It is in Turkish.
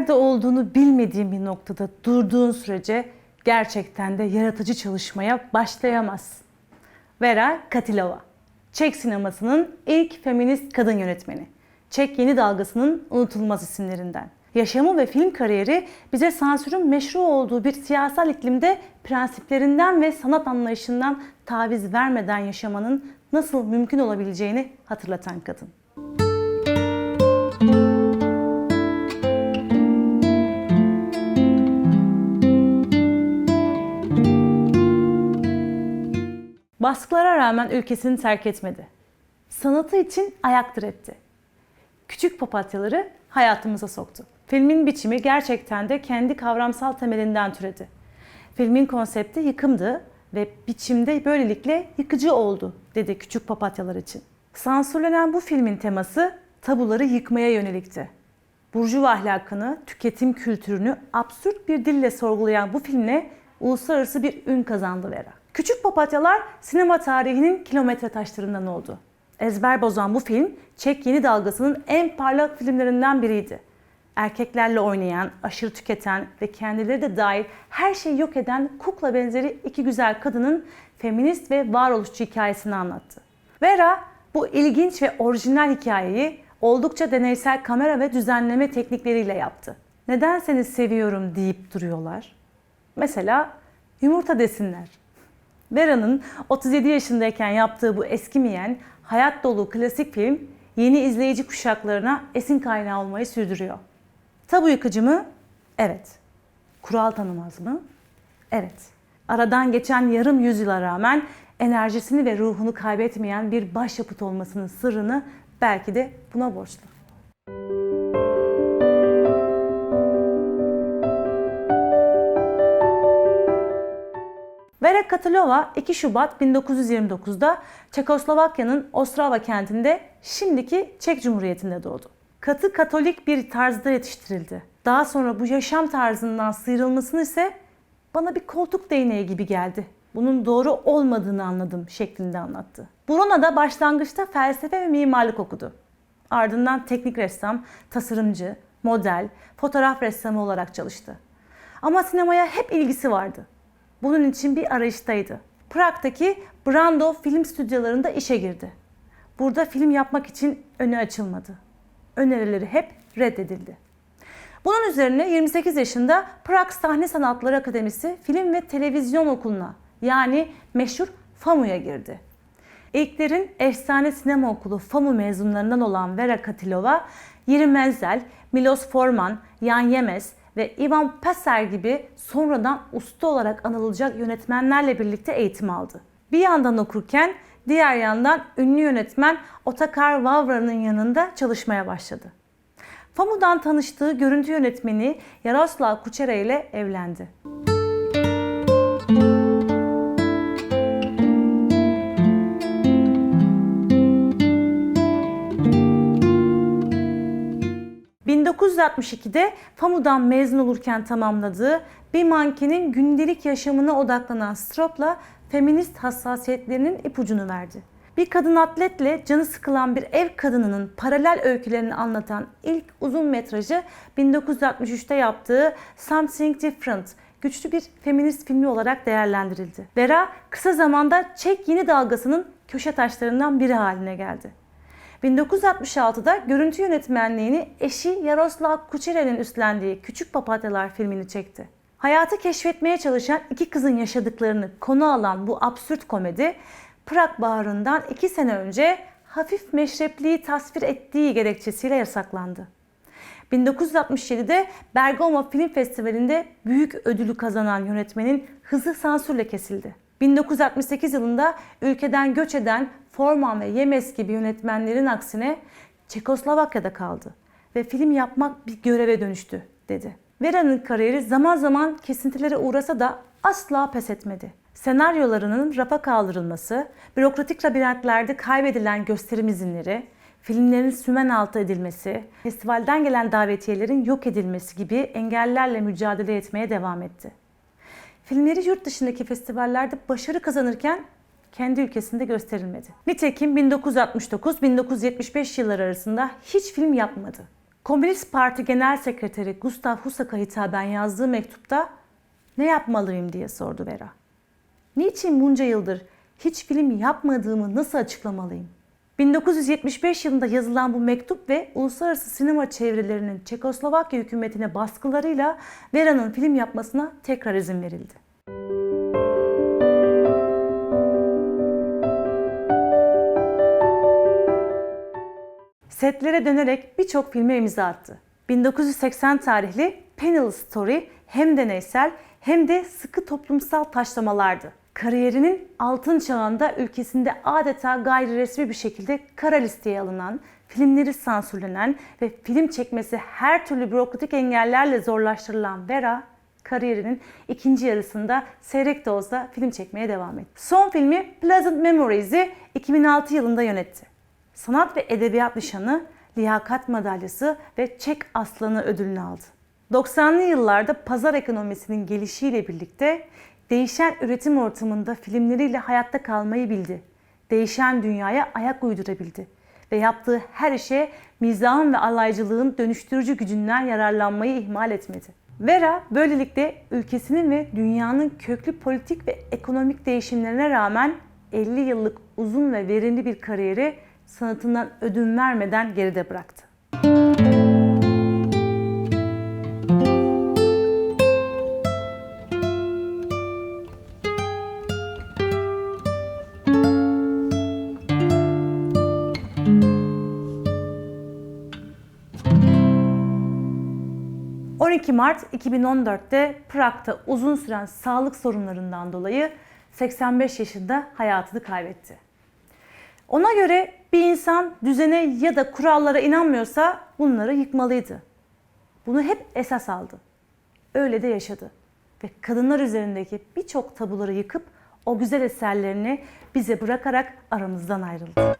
nerede olduğunu bilmediğin bir noktada durduğun sürece gerçekten de yaratıcı çalışmaya başlayamazsın. Vera Katilova, Çek sinemasının ilk feminist kadın yönetmeni. Çek yeni dalgasının unutulmaz isimlerinden. Yaşamı ve film kariyeri bize sansürün meşru olduğu bir siyasal iklimde prensiplerinden ve sanat anlayışından taviz vermeden yaşamanın nasıl mümkün olabileceğini hatırlatan kadın. Baskılara rağmen ülkesini terk etmedi. Sanatı için ayak diretti. Küçük papatyaları hayatımıza soktu. Filmin biçimi gerçekten de kendi kavramsal temelinden türedi. Filmin konsepti yıkımdı ve biçimde böylelikle yıkıcı oldu dedi küçük papatyalar için. Sansürlenen bu filmin teması tabuları yıkmaya yönelikti. Burjuva ahlakını, tüketim kültürünü absürt bir dille sorgulayan bu filmle uluslararası bir ün kazandı Vera. Küçük Papatyalar sinema tarihinin kilometre taşlarından oldu. Ezber bozan bu film Çek yeni dalgasının en parlak filmlerinden biriydi. Erkeklerle oynayan, aşırı tüketen ve kendileri de dahil her şeyi yok eden kukla benzeri iki güzel kadının feminist ve varoluşçu hikayesini anlattı. Vera bu ilginç ve orijinal hikayeyi oldukça deneysel kamera ve düzenleme teknikleriyle yaptı. Neden seni seviyorum deyip duruyorlar? Mesela yumurta desinler. Vera'nın 37 yaşındayken yaptığı bu eskimeyen, hayat dolu klasik film yeni izleyici kuşaklarına esin kaynağı olmayı sürdürüyor. Tabu yıkıcı mı? Evet. Kural tanımaz mı? Evet. Aradan geçen yarım yüzyıla rağmen enerjisini ve ruhunu kaybetmeyen bir başyapıt olmasının sırrını belki de buna borçlu. Vera Katilova 2 Şubat 1929'da Çekoslovakya'nın Ostrava kentinde şimdiki Çek Cumhuriyeti'nde doğdu. Katı Katolik bir tarzda yetiştirildi. Daha sonra bu yaşam tarzından sıyrılmasını ise bana bir koltuk değneği gibi geldi. Bunun doğru olmadığını anladım şeklinde anlattı. Bruna'da başlangıçta felsefe ve mimarlık okudu. Ardından teknik ressam, tasarımcı, model, fotoğraf ressamı olarak çalıştı. Ama sinemaya hep ilgisi vardı. Bunun için bir arayıştaydı. Prag'daki Brando film stüdyolarında işe girdi. Burada film yapmak için önü açılmadı. Önerileri hep reddedildi. Bunun üzerine 28 yaşında Prag Sahne Sanatları Akademisi Film ve Televizyon Okulu'na yani meşhur FAMU'ya girdi. İlklerin efsane sinema okulu FAMU mezunlarından olan Vera Katilova, Yiri Menzel, Milos Forman, Jan Yemes ve Ivan Passer gibi sonradan usta olarak anılacak yönetmenlerle birlikte eğitim aldı. Bir yandan okurken diğer yandan ünlü yönetmen Otakar Vavra'nın yanında çalışmaya başladı. FAMU'dan tanıştığı görüntü yönetmeni Yaroslav Kuchera ile evlendi. ...1962'de FAMU'dan mezun olurken tamamladığı bir mankenin gündelik yaşamına odaklanan Strop'la feminist hassasiyetlerinin ipucunu verdi. Bir kadın atletle canı sıkılan bir ev kadınının paralel öykülerini anlatan ilk uzun metrajı 1963'te yaptığı Something Different güçlü bir feminist filmi olarak değerlendirildi. Vera kısa zamanda Çek yeni dalgasının köşe taşlarından biri haline geldi. 1966'da görüntü yönetmenliğini eşi Yaroslav Kucherel'in üstlendiği Küçük Papatyalar filmini çekti. Hayatı keşfetmeye çalışan iki kızın yaşadıklarını konu alan bu absürt komedi, Prag Baharı'ndan iki sene önce hafif meşrepliği tasvir ettiği gerekçesiyle yasaklandı. 1967'de Bergamo Film Festivali'nde büyük ödülü kazanan yönetmenin hızı sansürle kesildi. 1968 yılında ülkeden göç eden Forman ve Yemes gibi yönetmenlerin aksine Çekoslovakya'da kaldı ve film yapmak bir göreve dönüştü dedi. Vera'nın kariyeri zaman zaman kesintilere uğrasa da asla pes etmedi. Senaryolarının rafa kaldırılması, bürokratik labirentlerde kaybedilen gösterim izinleri, filmlerin sümen altı edilmesi, festivalden gelen davetiyelerin yok edilmesi gibi engellerle mücadele etmeye devam etti. Filmleri yurt dışındaki festivallerde başarı kazanırken kendi ülkesinde gösterilmedi. Nitekim 1969-1975 yılları arasında hiç film yapmadı. Komünist Parti Genel Sekreteri Gustav Husak'a hitaben yazdığı mektupta ne yapmalıyım diye sordu Vera. Niçin bunca yıldır hiç film yapmadığımı nasıl açıklamalıyım? 1975 yılında yazılan bu mektup ve uluslararası sinema çevrelerinin Çekoslovakya hükümetine baskılarıyla Vera'nın film yapmasına tekrar izin verildi. Setlere dönerek birçok filme imza attı. 1980 tarihli Penniless Story hem deneysel hem de sıkı toplumsal taşlamalardı. Kariyerinin altın çağında ülkesinde adeta gayri resmi bir şekilde kara listeye alınan, filmleri sansürlenen ve film çekmesi her türlü bürokratik engellerle zorlaştırılan Vera, kariyerinin ikinci yarısında seyrek de film çekmeye devam etti. Son filmi Pleasant Memories'i 2006 yılında yönetti. Sanat ve Edebiyat Nişanı, Liyakat Madalyası ve Çek Aslanı ödülünü aldı. 90'lı yıllarda pazar ekonomisinin gelişiyle birlikte değişen üretim ortamında filmleriyle hayatta kalmayı bildi. Değişen dünyaya ayak uydurabildi ve yaptığı her işe mizahın ve alaycılığın dönüştürücü gücünden yararlanmayı ihmal etmedi. Vera böylelikle ülkesinin ve dünyanın köklü politik ve ekonomik değişimlerine rağmen 50 yıllık uzun ve verimli bir kariyeri sanatından ödün vermeden geride bıraktı. ...12 Mart 2014'te Prag'da uzun süren sağlık sorunlarından dolayı 85 yaşında hayatını kaybetti. Ona göre bir insan düzene ya da kurallara inanmıyorsa bunları yıkmalıydı. Bunu hep esas aldı. Öyle de yaşadı. Ve kadınlar üzerindeki birçok tabuları yıkıp o güzel eserlerini bize bırakarak aramızdan ayrıldı.